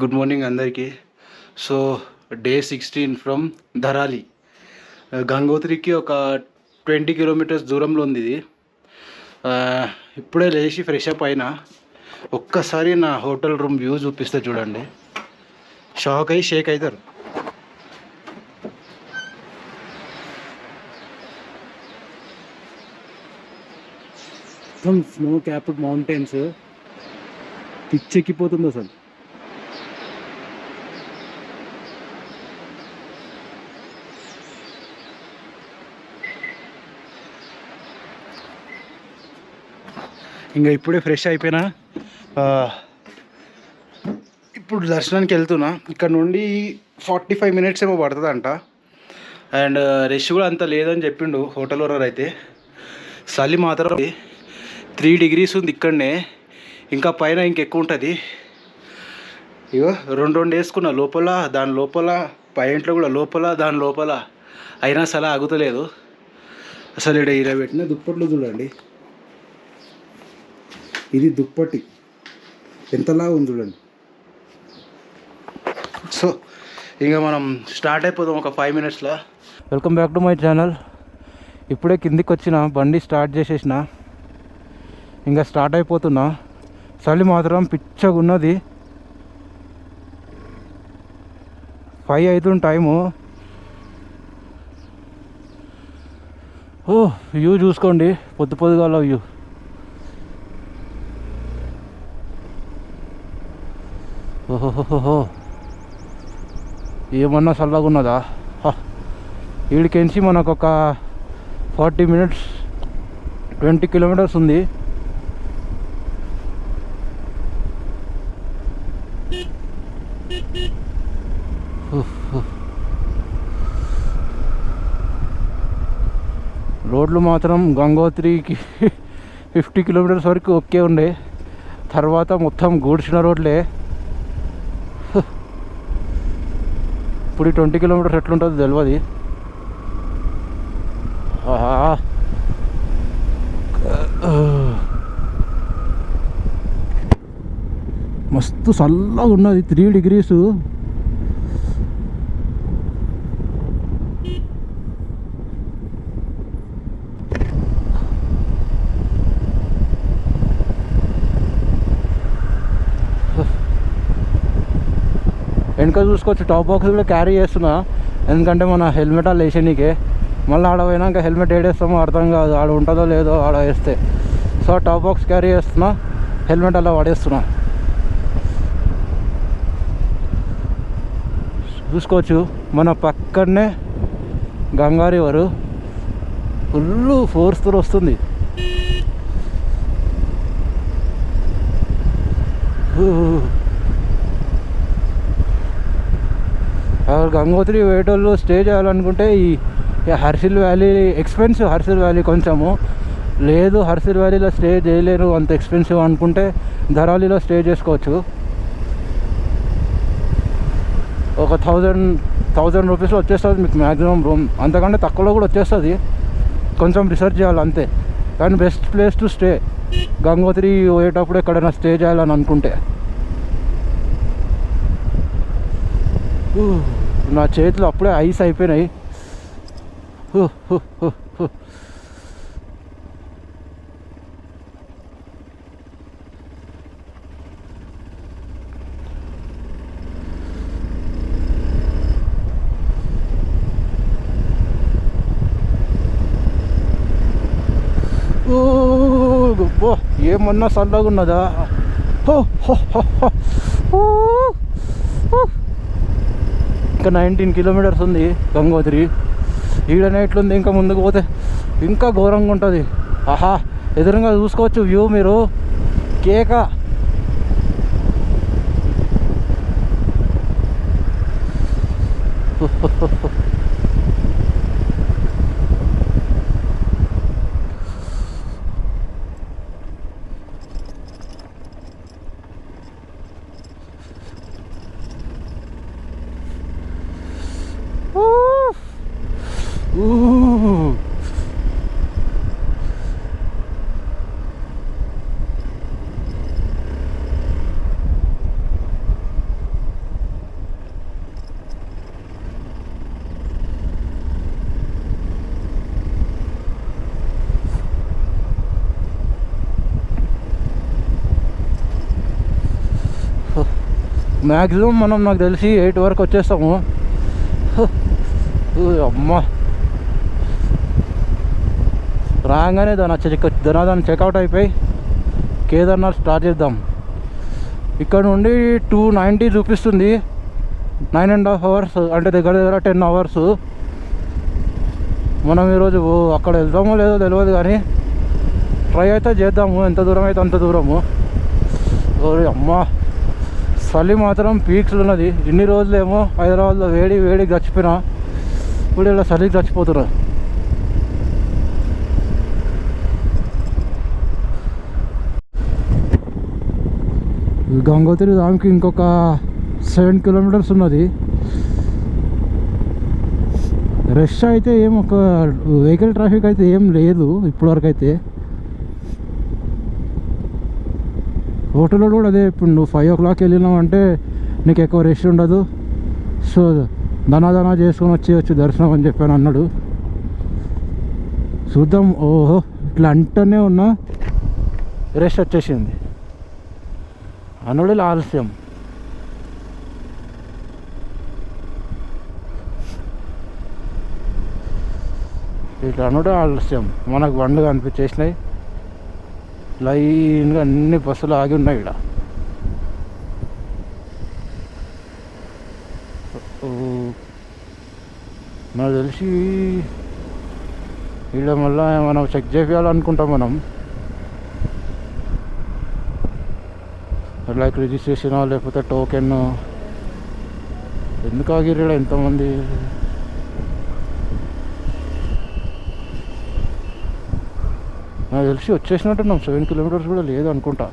Good morning అందరికీ. So day sixteen from Dharali. గంగోత్రికి ఒక twenty kilometres దూరంలో ఉంది ఇది. ఇప్పుడే లేచి ఫ్రెష్ అప్ అయినా ఒక్కసారి నా హోటల్ రూమ్ వ్యూ చూపిస్తే చూడండి. షాక్ అయ్యి షేక్ అవుతారు మొత్తం స్నో క్యాప్డ్ మౌంటైన్స్ పిచ్చెక్కిపోతుంది అసలు ఇంకా ఇప్పుడే ఫ్రెష్ అయిపోయినా. ఇప్పుడు దర్శనానికి వెళ్తున్నా. ఇక్కడ నుండి ఫార్టీ ఫైవ్ మినిట్స్ ఏమో పడుతుందంట. అండ్ రష్ కూడా అంత లేదని చెప్పిండు హోటల్ ఓనర్ అయితే. చలి మాత్రం త్రీ డిగ్రీస్ ఉంది ఇక్కడనే. ఇంకా పైన ఇంకెక్కువ ఉంటుంది. ఇగో రెండు రెండు వేసుకున్న. లోపల దాని లోపల పైంట్లో కూడా లోపల దాని లోపల. అయినా సలా ఆగుతలేదు. అసలు ఇక్కడ ఇలా పెట్టిన దుప్పట్లు చూడండి. ఇది దుప్పటి. ఎంతలా ఉంది చూడండి. సో ఇంకా మనం స్టార్ట్ అయిపోదాం ఒక ఫైవ్ మినిట్స్లో welcome back to my channel ఇప్పుడే కిందికి వచ్చిన బండి స్టార్ట్ చేసేసిన. ఇంకా స్టార్ట్ అయిపోతున్నా. చలి మాత్రం పిచ్చగా ఉన్నది ఫైవ్ అవుతుంది టైము ఓ వ్యూ చూసుకోండి. పొద్దు పొద్దుగాల వ్యూ ఓహోహోహో. ఏమన్నా చల్లగా ఉన్నదా వీడికించి మనకు ఒక ఫార్టీ మినిట్స్ ట్వంటీ కిలోమీటర్స్ ఉంది. రోడ్లు మాత్రం గంగోత్రికి ఫిఫ్టీ కిలోమీటర్స్ వరకు ఓకే ఉండే. తర్వాత మొత్తం గూడ్చిన రోడ్లే. ఇప్పుడు ఈ ట్వంటీ కిలోమీటర్స్ ఎట్లుంటుందో తెలియదు ఆహా. మస్తు చల్లగా ఉన్నది త్రీ డిగ్రీస్ వెనుక చూసుకోవచ్చు. టాప్ బాక్స్ కూడా క్యారీ చేస్తున్నా. ఎందుకంటే మన హెల్మెట్ అలా వేసేనికే మళ్ళీ ఆడ పోయినాక హెల్మెట్ ఏడేస్తామో అర్థం కాదు. ఆడ ఉంటుందో లేదో ఆడ వేస్తే. సో టాప్ బాక్స్ క్యారీ చేస్తున్నా. హెల్మెట్ అలా పడేస్తున్నా చూసుకోవచ్చు. మన పక్కనే గంగా రివరు ఫుల్ ఫోర్స్తో వస్తుంది. Ooh. గంగోత్రి వేటోళ్ళు స్టే చేయాలనుకుంటే ఈ Harsil valley expensive Harsil valley కొంచెము. లేదు హర్సిల్ వ్యాలీలో స్టే చేయలేరు అంత ఎక్స్పెన్సివ్ అనుకుంటే ధరాలిలో స్టే చేసుకోవచ్చు. ఒక థౌజండ్ థౌజండ్ రూపీస్లో వచ్చేస్తుంది మీకు మ్యాక్సిమం రూమ్ అంతకంటే తక్కువలో కూడా వచ్చేస్తుంది. కొంచెం రీసెర్చ్ చేయాలి అంతే. కానీ best place to stay Gangotri పోయేటప్పుడు ఎక్కడైనా స్టే చేయాలని అనుకుంటే. నా చేతులు అప్పుడే ఐస్ అయిపోయినాయి. ఓ, ఏమన్నా సల్లగా ఉన్నదా హో, హో, హో, హో. ఇంకా నైన్టీన్ కిలోమీటర్స్ ఉంది గంగోత్రి. ఈడనే ఇట్లుంది ఇంకా ముందుకు పోతే ఇంకా ఘోరంగా ఉంటుంది. ఆహా ఎదురుగా చూసుకోవచ్చు వ్యూ మీరు. కేక Ooh. మ్యాక్సిమం మనం నాకు తెలిసి ఎయిట్ వరకు వచ్చేస్తాము. అమ్మ అమ్మా. రాగానే దాని చెక్ దాని చెక్అవుట్ అయిపోయి కేదార్నాథ్ స్టార్ట్ చేద్దాం. ఇక్కడ నుండి టూ నైంటీ చూపిస్తుంది. నైన్ అండ్ హాఫ్ అవర్స్ అంటే దగ్గర దగ్గర టెన్ అవర్స్. మనం ఈరోజు అక్కడ వెళ్తామో లేదో తెలియదు కానీ ట్రై అయితే చేద్దాము. ఎంత దూరం అయితే అంత దూరము. ఓరి అమ్మ. చలి మాత్రం పీక్స్ ఉన్నది. ఇన్ని రోజులేమో హైదరాబాద్లో వేడి వేడి గచ్చిపోయినా ఇప్పుడు ఇలా చలికి చచ్చిపోతున్నా గంగోత్రి దానికి ఇంకొక సెవెన్ కిలోమీటర్స్ ఉన్నది. రష్ అయితే ఏం ఒక వెహికల్ ట్రాఫిక్ అయితే ఏం లేదు ఇప్పటివరకు అయితే హోటల్లో కూడా అదే ఇప్పుడు నువ్వు ఫైవ్ ఓ క్లాక్ వెళ్ళినావు అంటే నీకు ఎక్కువ రెస్ట్ ఉండదు. సో దనాదనా చేసుకొని వచ్చేయచ్చు దర్శనం అని చెప్పాను అన్నాడు. చూద్దాం. ఓహో ఇట్లా అంటూనే ఉన్నా రెస్ట్ వచ్చేసింది. అనుడు ఆలస్యం. ఇట్లా అనుడు ఆలస్యం. మనకు బండ్లు కనిపించేసినాయి లైన్గా అన్ని బస్సులు ఆగి ఉన్నాయి ఇక్కడ ఓ, నాకు తెలిసి ఇక్కడ మళ్ళీ మనం చెక్ చేయాలనుకుంటాం మనం. లైక్ రిజిస్ట్రేషన్ లేకపోతే టోకెన్. ఎందుకు ఆగిరు ఎంతమంది నాకు తెలిసి వచ్చేసినట్టున్నాం సెవెన్ కిలోమీటర్స్ కూడా లేదు అనుకుంటా.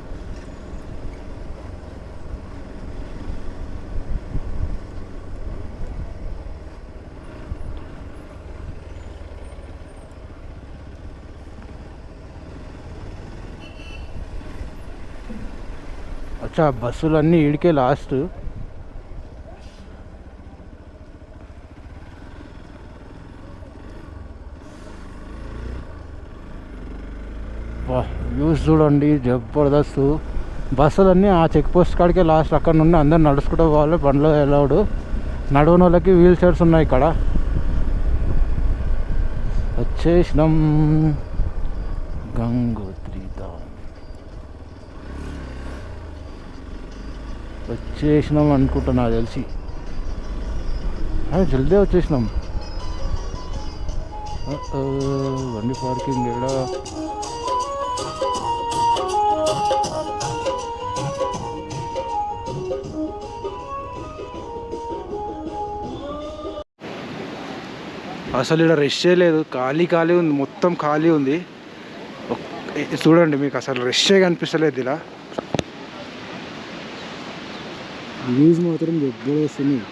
అచ్చా బస్సులు అన్నీ ఈడికే లాస్ట్ వ్యూస్ చూడండి జబర్దస్త్. బస్సులన్నీ ఆ చెక్ పోస్ట్ కాడికే లాస్ట్ అక్కడ నుండి అందరు నడుచుకుంటూ పోవాలి బండ్లో వెళ్ళాడు నడవని వాళ్ళకి వీల్ చైర్స్ ఉన్నాయి ఇక్కడ. వచ్చేసినాం. గంగోత్రి ధామ్. వచ్చేసినాం అనుకుంటున్నా నాకు తెలిసి. జల్దీ వచ్చేసినాం. బండి పార్కింగ్ ఇక్కడ అసలు ఇక్కడ రెస్ట్ చేయలేదు ఖాళీ ఖాళీ ఉంది. మొత్తం ఖాళీ ఉంది. చూడండి మీకు అసలు రెస్టే కనిపిస్తలేదు ఇలా. వ్యూస్ మాత్రం జబ్బరేస్తున్నాయి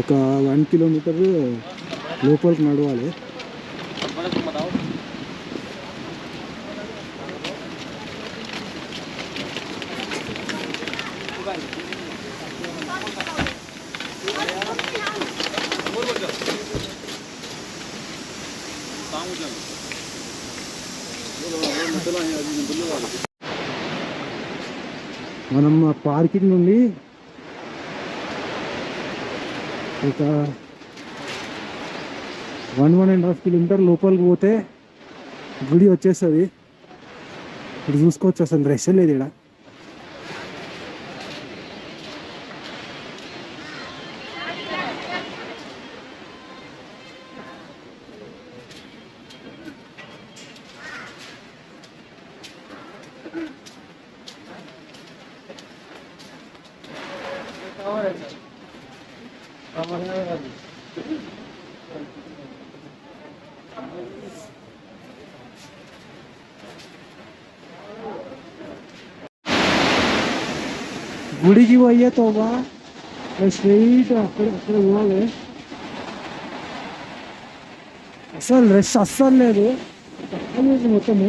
ఒక వన్ కిలోమీటర్ లోపలికి నడవాలి. మనం పార్కింగ్ నుండి ఒక one one and half kilometre లోపలికి పోతే గుడి వచ్చేస్తుంది. ఇప్పుడు చూసుకోవచ్చు అసలు రెస్ట్ లేదు ఇక్కడ. గుడికి పోయే తోబా. స్ట్రైట్ అక్కడ అక్కడ పోవాలి. అసలు రెస్ట్ అస్సలు లేదు. ఖాళీ మొత్తము.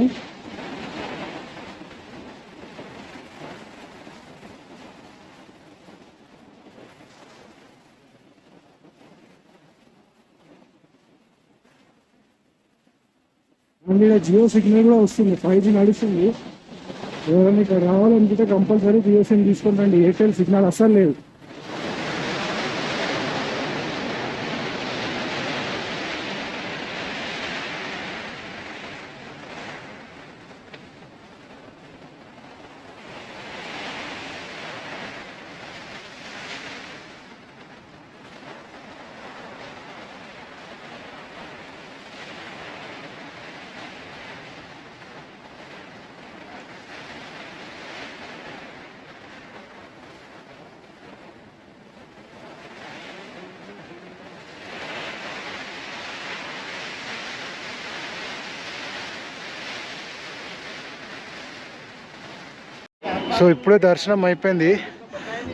అండ్ ఇక్కడ జియో సిగ్నల్ కూడా వస్తుంది. ఫైవ్ జీ నడుస్తుంది. ఎవరైనా ఇక్కడ రావాలనుకుంటే కంపల్సరీ జియో తీసుకుంటండి. రండి ఎయిర్టెల్ సిగ్నల్ అస్సలు లేదు. సో ఇప్పుడే దర్శనం అయిపోయింది.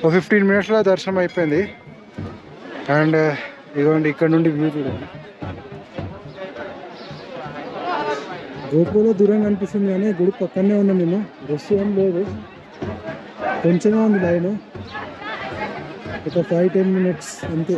ఒక ఫిఫ్టీన్ మినిట్స్లో దర్శనం అయిపోయింది. అండ్ uh, ఇదిగోండి ఇక్కడ నుండి వ్యూ చూడండి. గోపులో దూరంగా అనిపిస్తుంది కానీ గుడి పక్కనే ఉన్నాం మేము. రష్ ఏం లేదు. కొంచెమే ఉంది లైన్. ఒక ఫైవ్ టెన్ మినిట్స్ అంతే.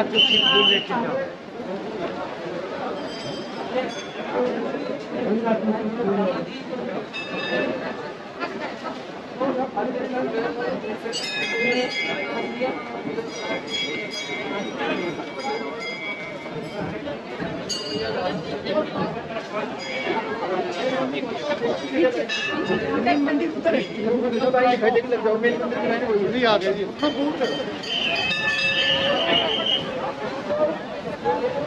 Atatürk'ün devletini मंदिर उतर है मंदिर आ गया जी